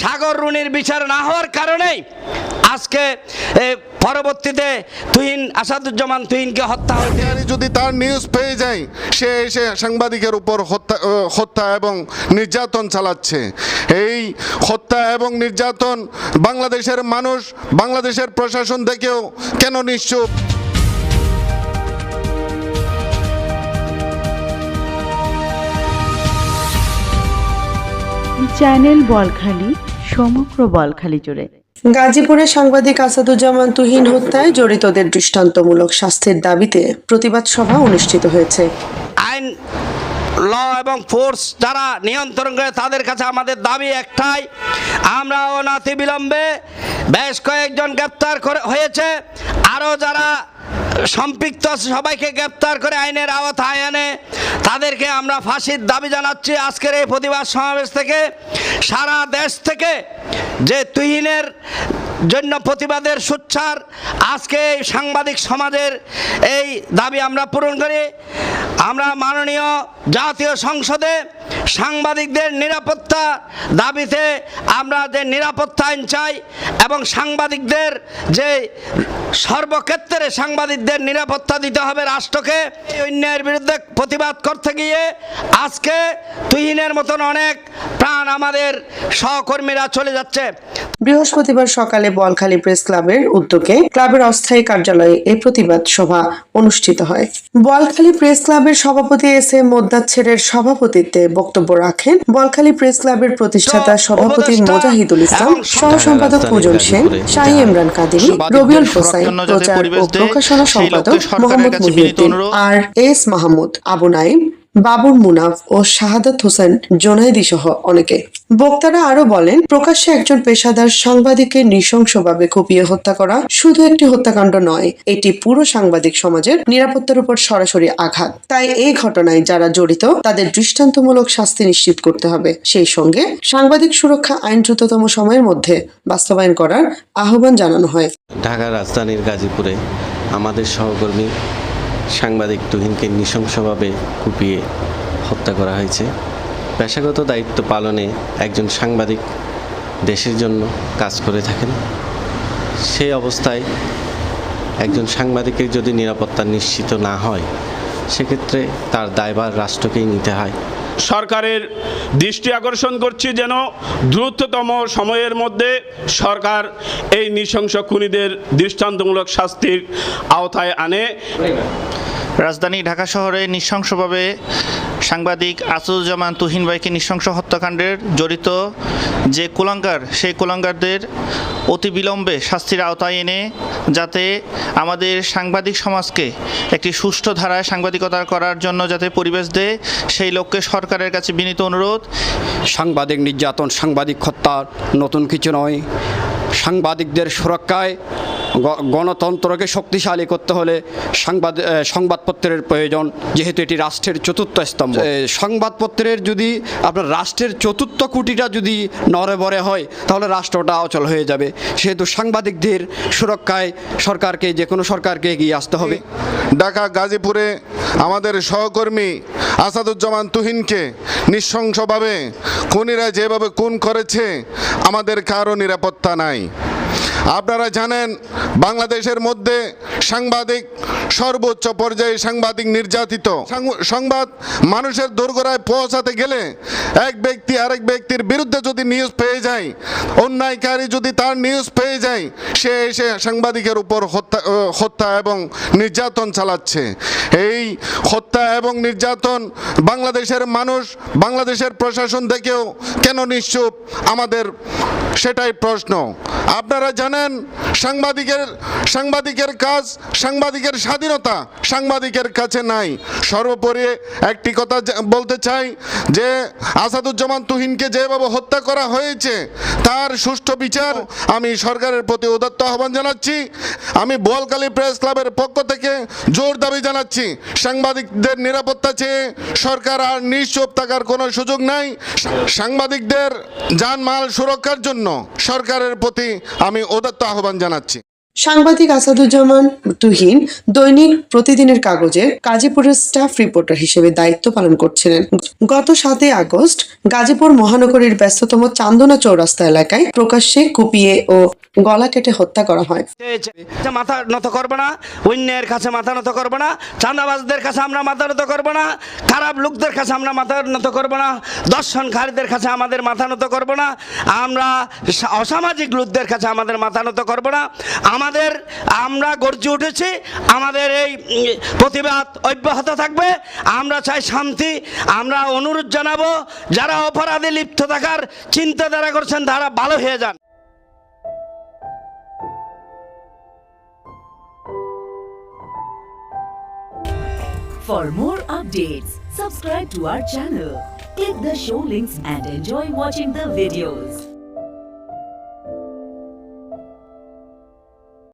সাগর রুনির বিচার না হওয়ার কারণেই আজকে পরবর্তীতে তুহিন আসাদুজ্জামান তুহিনকে হত্যা যদি তার নিউজ পেয়ে যায়, সে এসে সাংবাদিকের উপর হত্যা হত্যা এবং নির্যাতন চালাচ্ছে। এই হত্যা এবং নির্যাতন বাংলাদেশের মানুষ, বাংলাদেশের প্রশাসন দেখেও কেন নিশ্চুপ? চ্যানেল বলখালি সমগ্র বলখালি জুড়ে। গাজীপুরে সাংবাদিক আসাদুজ্জামান তুহিন হত্যায় জড়িতদের দৃষ্টান্তমূলক শাস্তির দাবিতে প্রতিবাদ সভা অনুষ্ঠিত হয়েছে। আইন ল এবং ফোর্স যারা নিয়ন্ত্রণ করে তাদের কাছে আমাদের দাবি একটাই আমরা অনাতি বিলম্বে বেশ কয়েকজন গ্রেপ্তার করে হয়েছে। আরও যারা সম্পৃক্ত সবাইকে গ্রেপ্তার করে আইনের আওতায় এনে তাদেরকে আমরা ফাঁসির দাবি জানাচ্ছি আজকের এই প্রতিবাদ সমাবেশ থেকে। সারা দেশ থেকে যে তুহিনের জন্য প্রতিবাদের সুচ্ছার আজকে এই সাংবাদিক সমাজের এই দাবি আমরা পূরণ করি। আমরা মাননীয় জাতীয় সংসদে সাংবাদিকদের নিরাপত্তা দাবিতে আমরা যে নিরাপত্তা আইন চাই এবং সাংবাদিকদের যে সর্বক্ষেত্রে সাংবাদিকদের নিরাপত্তা দিতে হবে রাষ্ট্রকে অন্যায়ের বিরুদ্ধে প্রতিবাদ করতে গিয়ে আজকে তুহিনের মতন অনেক প্রাণ আমাদের সহকর্মীরা চলে যাচ্ছে। বৃহস্পতিবার সকালে বলখালী প্রেস ক্লাবের উদ্যোগে ক্লাবের অস্থায়ী কার্যালয়ে এই প্রতিবাদ সভা অনুষ্ঠিত হয়। বলখালী প্রেস ক্লাবের সভাপতি এস এম মোদ্দাচ্ছেরের সভাপতিত্বে বক্তব্য রাখেন বলখালী প্রেস ক্লাবের প্রতিষ্ঠাতা সভাপতি মোজাহিদুল ইসলাম সহ সম্পাদক পূজন সেন শাহী ইমরান কাদিরি রবিউল হোসাইন প্রচার ও প্রকাশনা সম্পাদক মোহাম্মদ মুহিউদ্দিন আর এস মাহমুদ আবু নাইম বাবুর মুনাফ ও শাহাদাত হোসেন জোনাইদি সহ অনেকে। বক্তারা আরও বলেন, প্রকাশ্যে একজন পেশাদার সাংবাদিককে নৃশংসভাবে কুপিয়ে হত্যা করা শুধু একটি হত্যাকাণ্ড নয়, এটি পুরো সাংবাদিক সমাজের নিরাপত্তার উপর সরাসরি আঘাত। তাই এই ঘটনায় যারা জড়িত, তাদের দৃষ্টান্তমূলক শাস্তি নিশ্চিত করতে হবে। সেই সঙ্গে সাংবাদিক সুরক্ষা আইন দ্রুততম সময়ের মধ্যে বাস্তবায়ন করার আহ্বান জানানো হয়। ঢাকা রাজধানীর গাজীপুরে আমাদের সহকর্মী সাংবাদিক তুহিনকে নৃশংসভাবে কুপিয়ে হত্যা করা হয়েছে। পেশাগত দায়িত্ব পালনে একজন সাংবাদিক দেশের জন্য কাজ করে থাকেন। সেই অবস্থায় একজন সাংবাদিকের যদি নিরাপত্তা নিশ্চিত না হয়, সেক্ষেত্রে তার দায়ভার রাষ্ট্রকেই নিতে হয়। সরকারের দৃষ্টি আকর্ষণ করছি যেন দ্রুততম সময়ের মধ্যে সরকার এই নৃশংস খুনিদের দৃষ্টান্তমূলক শাস্তির আওতায় আনে। রাজধানী ঢাকা শহরে নৃশংসভাবে সাংবাদিক আসুজ্জামান তুহিন ভাইকে নৃশংস হত্যাকাণ্ডের জড়িত যে কুলাঙ্গার, সেই কুলাঙ্গারদের অতি বিলম্বে শাস্তির আওতায় এনে যাতে আমাদের সাংবাদিক সমাজকে একটি সুষ্ঠু ধারায় সাংবাদিকতা করার জন্য যাতে পরিবেশ দেয়, সেই লক্ষ্যে সরকারের কাছে বিনীত অনুরোধ। সাংবাদিক নির্যাতন, সাংবাদিক হত্যা নতুন কিছু নয়। সাংবাদিকদের সুরক্ষায় গণতন্ত্রকে শক্তিশালী করতে হলে সংবাদ সংবাদপত্রের প্রয়োজন যেহেতু এটি রাষ্ট্রের চতুর্থ স্তম্ভ। সংবাদপত্রের যদি আপনার রাষ্ট্রের চতুর্থ কুটিটা যদি নড়ে হয় তাহলে রাষ্ট্রটা অচল হয়ে যাবে। সেহেতু সাংবাদিকদের সুরক্ষায় সরকারকে যে কোনো সরকারকে এগিয়ে আসতে হবে। ঢাকা গাজীপুরে আমাদের সহকর্মী আসাদুজ্জামান তুহিনকে নৃশংসভাবে খুনিরা যেভাবে খুন করেছে আমাদের কারও নিরাপত্তা নাই। আপনারা জানেন, বাংলাদেশের মধ্যে সাংবাদিক সর্বোচ্চ পর্যায়ে সাংবাদিক নির্যাতিত। সংবাদ মানুষের দোরগোড়ায় পৌঁছাতে গেলে এক ব্যক্তি আরেক ব্যক্তির বিরুদ্ধে যদি নিউজ পেয়ে যায়, অন্যায়কারী যদি তার নিউজ পেয়ে যায়, সে এসে সাংবাদিকের উপর হত্যা হত্যা এবং নির্যাতন চালাচ্ছে। এই হত্যা এবং নির্যাতন বাংলাদেশের মানুষ, বাংলাদেশের প্রশাসন দেখেও কেন নিশ্চুপ? আমাদের সেটাই প্রশ্ন। আপনারা জানেন সাংবাদিকের সাংবাদিকের কাজ, সাংবাদিকের স্বাধীনতা সাংবাদিকের কাছে নাই। সর্বোপরি একটি কথা বলতে চাই যে আসাদুজ্জামান তুহিনকে যেভাবে হত্যা করা হয়েছে, তার সুষ্ঠু বিচার আমি সরকারের প্রতি উদাত্ত আহ্বান জানাচ্ছি। আমি বোয়ালকালী প্রেস ক্লাবের পক্ষ থেকে জোর দাবি জানাচ্ছি, সাংবাদিকদের নিরাপত্তা চেয়ে সরকার আর নিশ্চুপ থাকার কোনো সুযোগ নাই। সাংবাদিকদের জানমাল সুরক্ষার জন্য সরকারের প্রতি আমি উদাত্ত আহ্বান জানাচ্ছি। সাংবাদিক আসাদুজ্জামান তুহিন দৈনিক প্রতিদিনের কাগজের গাজীপুরের স্টাফ রিপোর্টার হিসেবে দায়িত্ব পালন করছিলেন। গত সাতই আগস্ট গাজীপুর মহানগরীর ব্যস্ততম চান্দনা চৌরাস্তা এলাকায় প্রকাশ্যে কুপিয়ে ও গলা কেটে হত্যা করা হয়। মাথা নত করব না, অন্যের কাছে মাথা নত করব না, চাঁদাবাজদের কাছে আমরা মাথা নত করব না, খারাপ লোকদের কাছে আমরা মাথা নত করব না, দর্শনকারীদের কাছে আমাদের মাথা নত করব না, আমরা অসামাজিক লোকদের কাছে আমাদের মাথা নত করব না আমাদের আমরা গর্জে উঠেছি আমাদের এই প্রতিবাদ অব্যাহত থাকবে আমরা চাই শান্তি আমরা অনুরোধ জানাব যারা অপরাধে লিপ্ত থাকার চিন্তাধারা করছেন তারা ভালো হয়ে যান For more updates, subscribe to our channel, click the show links and enjoy watching the videos.